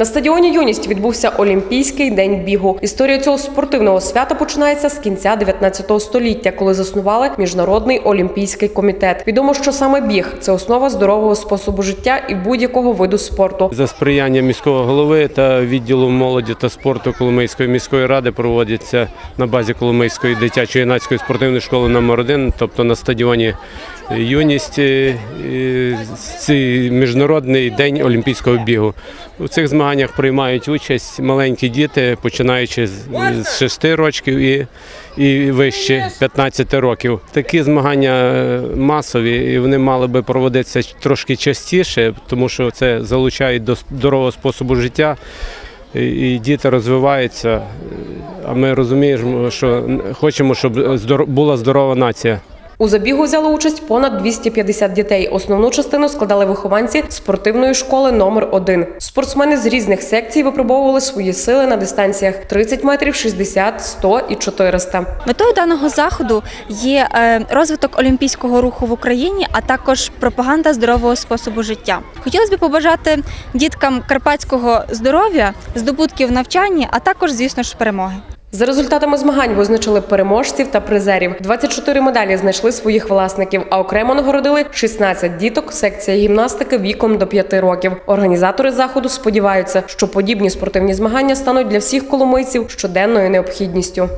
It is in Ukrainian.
На стадіоні Юність відбувся Олімпійський день бігу. Історія цього спортивного свята починається з кінця 19 століття, коли заснували міжнародний олімпійський комітет. Відомо, що саме біг це основа здорового способу життя і будь-якого виду спорту. За сприяння міського голови та відділу молоді та спорту Коломийської міської ради проводяться на базі Коломийської дитячої юнацької спортивної школи номер 1 тобто на стадіоні Юність, міжнародний день олімпійського бігу. У цих змаганнях приймають участь маленькі діти, починаючи з з 6 років і, і вище 15 років. Такі змагання е, масові, і вони мали би проводитися трошки частіше, тому що це залучає до здорового способу життя. І діти розвиваються, а ми розуміємо, що хочемо, щоб була здорова нація. У забігу взяли участь понад 250 дітей. Основну частину складали вихованці спортивної школи номер 1 Спортсмени з різних секцій випробовували свої сили на дистанціях 30 метрів, 60, 100 і 400. Метою даного заходу є е, розвиток олімпійського руху в Україні, а також пропаганда здорового способу життя. Хотілося б побажати діткам карпатського здоров'я, здобутків в навчанні, а також, звісно ж, перемоги. За результатами змагань визначили переможців та призерів. 24 медалі знайшли своїх власників, а окремо нагородили 16 діток. Секція гімнастики віком до 5 років. Організатори заходу сподіваються, що подібні спортивні змагання стануть для всіх коломийців щоденною необхідністю.